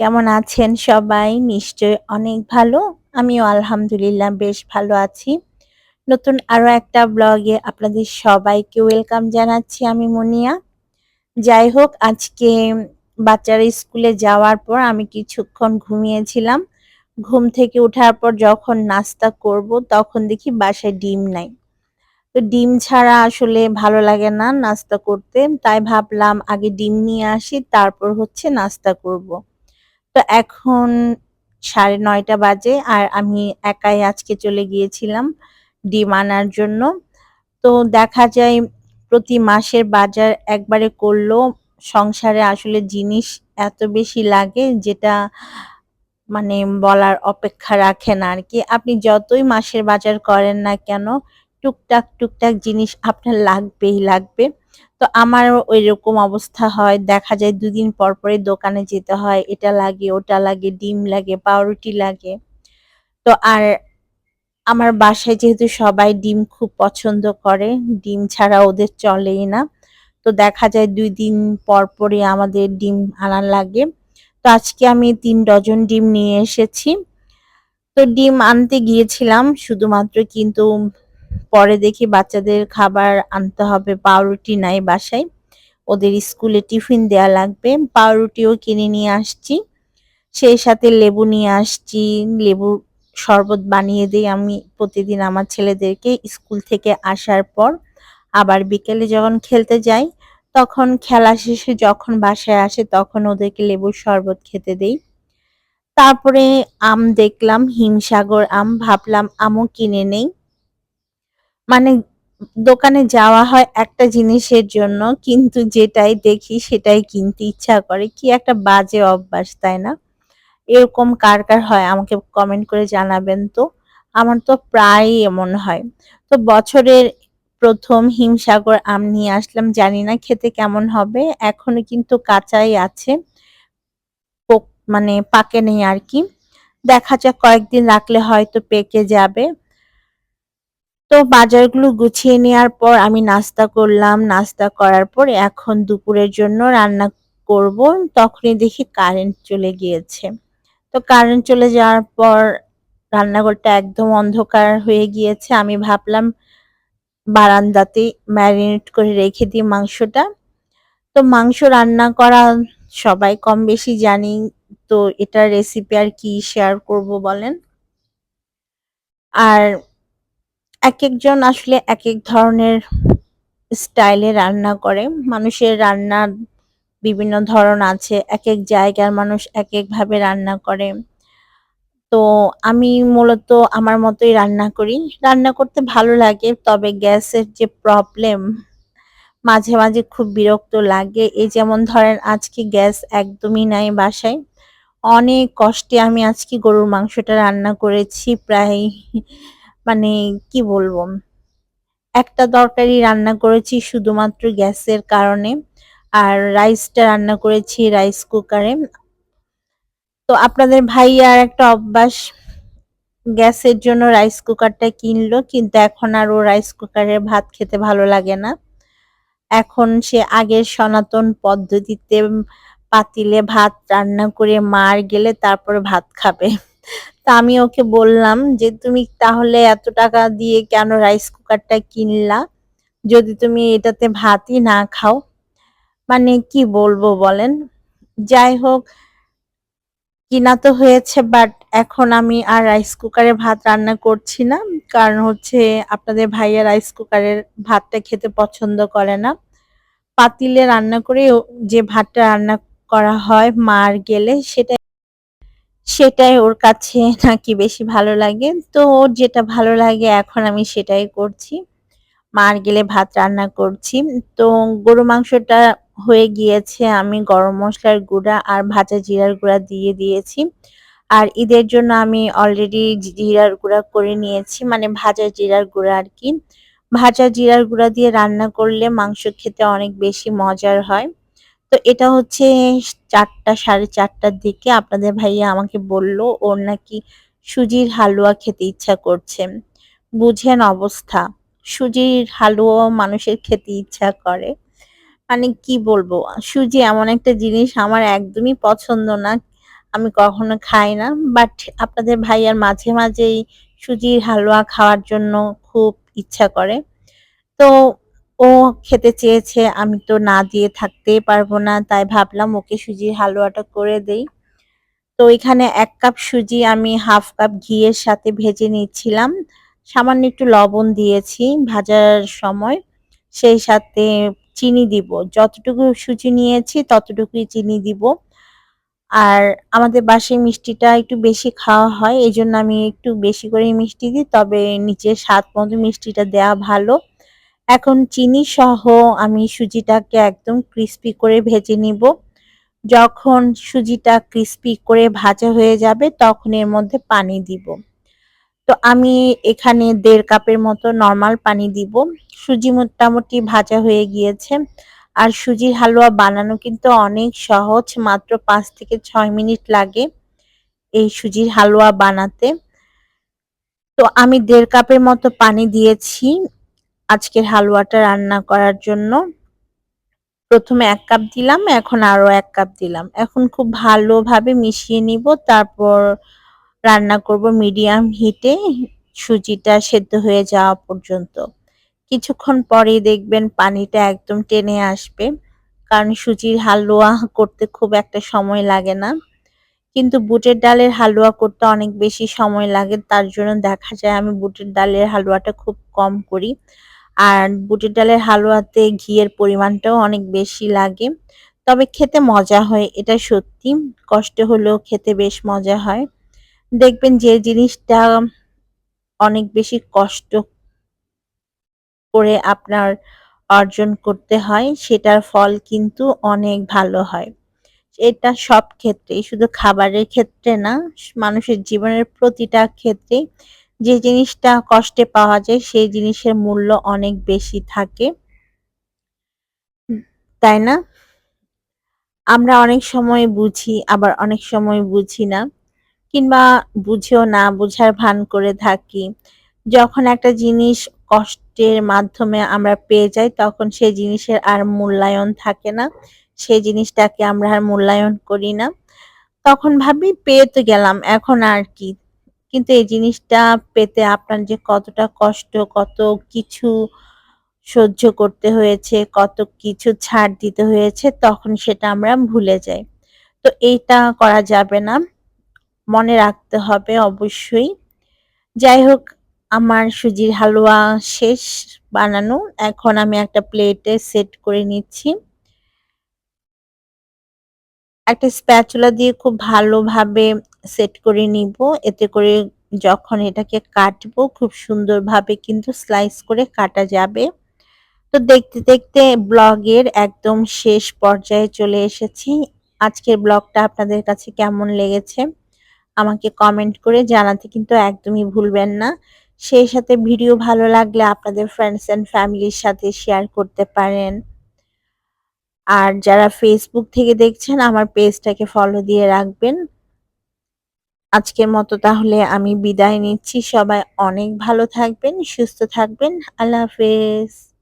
কেমন আছেন সবাই? নিশ্চয়ই অনেক ভালো। আমিও আলহামদুলিল্লাহ বেশ ভালো আছি। নতুন আরও একটা ব্লগে আপনাদের সবাইকে ওয়েলকাম জানাচ্ছি আমি মুনিয়া। যাই হোক, আজকে বাচ্চারা স্কুলে যাওয়ার পর আমি কিছুক্ষণ ঘুমিয়েছিলাম। ঘুম থেকে ওঠার পর যখন নাস্তা করব তখন দেখি বাসায় ডিম নাই। তো ডিম ছাড়া আসলে ভালো লাগে না নাস্তা করতে। তাই ভাবলাম আগে ডিম নিয়ে আসি, তারপর হচ্ছে নাস্তা করব। তো এখন সাড়ে নয়টা বাজে আর আমি একাই আজকে চলে গিয়েছিলাম ডিম আনার জন্য। তো দেখা যায় প্রতি মাসের বাজার একবারে করলেও সংসারে আসলে জিনিস এত বেশি লাগে যেটা মানে বলার অপেক্ষা রাখে না আর কি। আপনি যতই মাসের বাজার করেন না কেন, টুকটাক টুকটাক জিনিস আপনার লাগবেই লাগবে। তো আমারও ওইরকম অবস্থা হয়। দেখা যায় দুদিন পর পরে দোকানে যেতে হয়। এটা লাগে, ওটা লাগে, ডিম লাগে, পাউরুটি লাগে। তো আর আমার বাসায় যেহেতু সবাই ডিম খুব পছন্দ করে, ডিম ছাড়া ওদের চলেই না। তো দেখা যায় দুই দিন পর পরই আমাদের ডিম আনা লাগে। তো আজকে আমি তিন ডজন ডিম নিয়ে এসেছি। তো ডিম আনতে গিয়েছিলাম, শুধুমাত্র কিন্তু পরে দেখি বাচ্চাদের খাবার আনতে হবে, পাউরুটি নাই বাসায়। ওদের স্কুলে টিফিন দেয়া লাগবে, পাউরুটিও কিনে নিয়ে আসছি। সেই সাথে লেবু নিয়ে আসছি, লেবু শরবত বানিয়ে দিই আমি প্রতিদিন আমার ছেলেদেরকে স্কুল থেকে আসার পর। আবার বিকেলে যখন খেলতে যাই, তখন খেলা শেষে যখন বাসায় আসে তখন ওদেরকে লেবুর শরবত খেতে দেই। তারপরে আম দেখলাম, হিমসাগর আম, ভাবলাম আমও কিনে নেই। মানে দোকানে যাওয়া হয় একটা জিনিসের জন্য, কিন্তু যেটাই দেখি সেটাই কিনতে ইচ্ছা করে। কি একটা বাজে অভ্যাস, তাই না? এরকম কার কার হয় আমাকে কমেন্ট করে জানাবেন তো। আমার তো প্রায়ই এমন হয়। তো বছরের প্রথম হিমসাগর আম নিয়ে আসলাম, জানি না খেতে কেমন হবে। এখনও কিন্তু কাঁচাই আছে। মানে পাকে নেই আর কি। দেখা যাক কয়েকদিন রাখলে হয়তো পেকে যাবে। তো বাজারগুলো গুছিয়ে নেওয়ার পর আমি নাস্তা করলাম। নাস্তা করার পর এখন দুপুরের জন্য রান্না করব। তখনই দেখি কারেন্ট চলে গিয়েছে। তো কারেন্ট চলে যাওয়ার পর রান্নাঘরটা একদম অন্ধকার হয়ে গিয়েছে। আমি ভাবলাম বারান্দাতে ম্যারিনেট করে রেখে দিই মাংসটা। তো মাংস রান্না করা সবাই কম বেশি জানি, তো এটার রেসিপি আর কি শেয়ার করব বলেন? আর এক একজন আসলে এক এক ধরনের স্টাইলে রান্না করে। মানুষের রান্নার বিভিন্ন ধরন আছে এক এক জায়গার মানুষ এক একভাবে রান্না করে। তো আমি মূলত আমার মতোই রান্না করি। রান্না করতে ভালো লাগে, তবে গ্যাসের যে প্রবলেম মাঝে মাঝে খুব বিরক্ত লাগে। এই যেমন ধরেন, আজকে গ্যাস একদমই নাই বাসায়। অনেক কষ্টে আমি আজকে গরুর মাংসটা রান্না করেছি, প্রায় মানে কি বলব? একটা তরকারি রান্না করেছি শুধুমাত্র গ্যাসের কারণে, আর রাইসটা রান্না করেছি রাইস কুকারে তো আপনাদের ভাই আর একটা অভ্যাস, গ্যাসের জন্য রাইস কুকারটা কিনলো, কিন্তু এখন আর ও রাইস কুকারের ভাত খেতে ভালো লাগে না। এখন সে আগের সনাতন পদ্ধতিতে পাতিলে ভাত রান্না করে মার গেলে তারপরে ভাত খাবে। তা আমি ওকে বললাম যে, তুমি তাহলে এত টাকা দিয়ে কেন রাইস কুকারটা কিনলা? যদি তুমি এটাতে ভাতই না খাও। মানে কি বলব বলেন? যাই হোক, কিনা তো হয়েছে বাট এখন আমি আর রাইস কুকারে ভাত রান্না করছি না। কারণ হচ্ছে আপনাদের ভাইয়া রাইস কুকারের ভাতটা খেতে পছন্দ করে না। পাতিলে রান্না করে যে ভাতটা রান্না করা হয়, মার গেলে সেটা সেটাই ওর কাছে নাকি বেশি ভালো লাগে। তো ওর যেটা ভালো লাগে এখন আমি সেটাই করছি। মার গেলে ভাত রান্না করছি। তো গরু মাংসটা হয়ে গিয়েছে, আমি গরম মশলার গুঁড়া আর ভাজা জিরার গুঁড়া দিয়ে দিয়েছি। আর ঈদের জন্য আমি অলরেডি জিরার গুঁড়া করে নিয়েছি মানে ভাজা জিরার গুঁড়া আর কি। ভাজা জিরার গুঁড়া দিয়ে রান্না করলে মাংস খেতে অনেক বেশি মজার হয়। তো এটা হচ্ছে চারটা, সাড়ে চারটার দিকে আপনাদের ভাইয়া আমাকে বলল, ওর নাকি সুজির হালুয়া খেতে ইচ্ছা করছে। বুঝেন অবস্থা, সুজির হালুয়া মানুষের খেতে ইচ্ছা করে। মানে কি বলব, সুজি এমন একটা জিনিস আমার একদমই পছন্দ না, আমি কখনো খাই না। বাট আপনাদের ভাইয়ার মাঝে মাঝেই সুজির হালুয়া খাওয়ার জন্য খুব ইচ্ছা করে। তো খেতে চেয়েছে, আমি তো না দিয়ে থাকতেই পারব না, তাই ভাবলাম ওকে সুজির হালুয়াটা করে দেই। তো এখানে এক কাপ সুজি আমি হাফ কাপ ঘিয়ের সাথে ভেজে নিচ্ছিলাম সামান্য একটু লবণ দিয়েছি ভাজার সময়। সেই সাথে চিনি দিব, যতটুকু সুজি নিয়েছি ততটুকুই চিনি দিব। আর আমাদের বাসায় মিষ্টিটা একটু বেশি খাওয়া হয় এই জন্য আমি একটু বেশি করে মিষ্টি দিই, তবে নিচে স্বাদ মতো মিষ্টিটা দেওয়া ভালো। এখন চিনি সহ আমি সুজিটাকে একদম ক্রিস্পি করে ভেজে নিব। যখন সুজিটা ক্রিস্পি করে ভাজা হয়ে যাবে, তখন এর মধ্যে পানি দিব। তো আমি এখানে দেড় কাপের মতো নর্মাল পানি দিব। সুজি মোটামুটি ভাজা হয়ে গিয়েছে। আর সুজির হালুয়া বানানো কিন্তু অনেক সহজ, মাত্র পাঁচ থেকে ছয় মিনিট লাগে এই সুজির হালুয়া বানাতে। তো আমি দেড় কাপের মতো পানি দিয়েছি। আজকের হালুয়াটা রান্না করার জন্য প্রথমে এক কাপ দিলাম, এখন আরও এক কাপ দিলাম। এখন খুব ভালোভাবে মিশিয়ে নিব, তারপর রান্না করব মিডিয়াম হিটে, সুজিটা সেদ্ধ হয়ে যাওয়া পর্যন্ত। কিছুক্ষণ পরেই দেখবেন পানিটা একদম টেনে আসবে, কারণ সুজির হালুয়া করতে খুব একটা সময় লাগে না। কিন্তু বুটের ডালের হালুয়া করতে অনেক বেশি সময় লাগে, তার জন্য দেখা যায় আমি বুটের ডালের হালুয়াটা খুব কম করি। আর বুটের ডালের হালুয়াতে ঘিয়ের পরিমাণটাও অনেক বেশি লাগে। তবে খেতে মজা হয়, এটা সত্যি। কষ্ট হলেও খেতে বেশ মজা হয়। দেখবেন যে জিনিসটা অনেক বেশি কষ্ট করে আপনার অর্জন করতে হয়, সেটার ফল কিন্তু অনেক ভালো হয়। এটা সব ক্ষেত্রেই, শুধু খাবারের ক্ষেত্রে না, মানুষের জীবনের প্রতিটা ক্ষেত্রে যে জিনিসটা কষ্টে পাওয়া যায়, সেই জিনিসের মূল্য অনেক বেশি থাকে। তাই না? আমরা অনেক সময় বুঝি, আবার অনেক সময় বুঝি না। কিংবা বুঝেও না, বুঝার ভান করে থাকি। যখন একটা জিনিস কষ্টের মাধ্যমে আমরা পেয়ে যাই, তখন সেই জিনিসের আর মূল্যায়ন থাকে না। সেই জিনিসটাকে আমরা আর মূল্যায়ন করি না। তখন ভাবি, পেয়ে তো গেলাম, এখন আর কি? কিন্তু এই জিনিসটা পেতে আপনার যে কতটা কষ্ট, কত কিছু সহ্য করতে হয়েছে, কত কিছু ছাড় দিতে হয়েছে, তখন সেটা আমরা ভুলে যাই। তো এইটা করা যাবে না। মনে রাখতে হবে অবশ্যই। যাই হোক, আমার সুজির হালুয়া শেষ বানানো। এখন আমি একটা প্লেটে সেট করে নিচ্ছি। একটা স্প্যাচুলা দিয়ে খুব ভালোভাবে সেট করে নিব। এতে করে যখন এটাকে কাটবো, খুব সুন্দরভাবে কিন্তু স্লাইস করে কাটা যাবে। তো দেখতে দেখতে ব্লগের একদম শেষ পর্যায়ে চলে এসেছি। আজকের ব্লগটা আপনাদের কাছে কেমন লেগেছে? আমাকে কমেন্ট করে জানাতে কিন্তু একদমই ভুলবেন না। সেই সাথে ভিডিও ভালো লাগলে আপনাদের ফ্রেন্ডস অ্যান্ড ফ্যামিলির সাথে শেয়ার করতে পারেন। আর যারা ফেসবুক থেকে দেখছেন, আমার পেজটাকে ফলো দিয়ে রাখবেন। আজকের মতো তাহলে আমি বিদায় নিচ্ছি। সবাই অনেক ভালো থাকবেন, সুস্থ থাকবেন। আল্লাহ হাফেজ।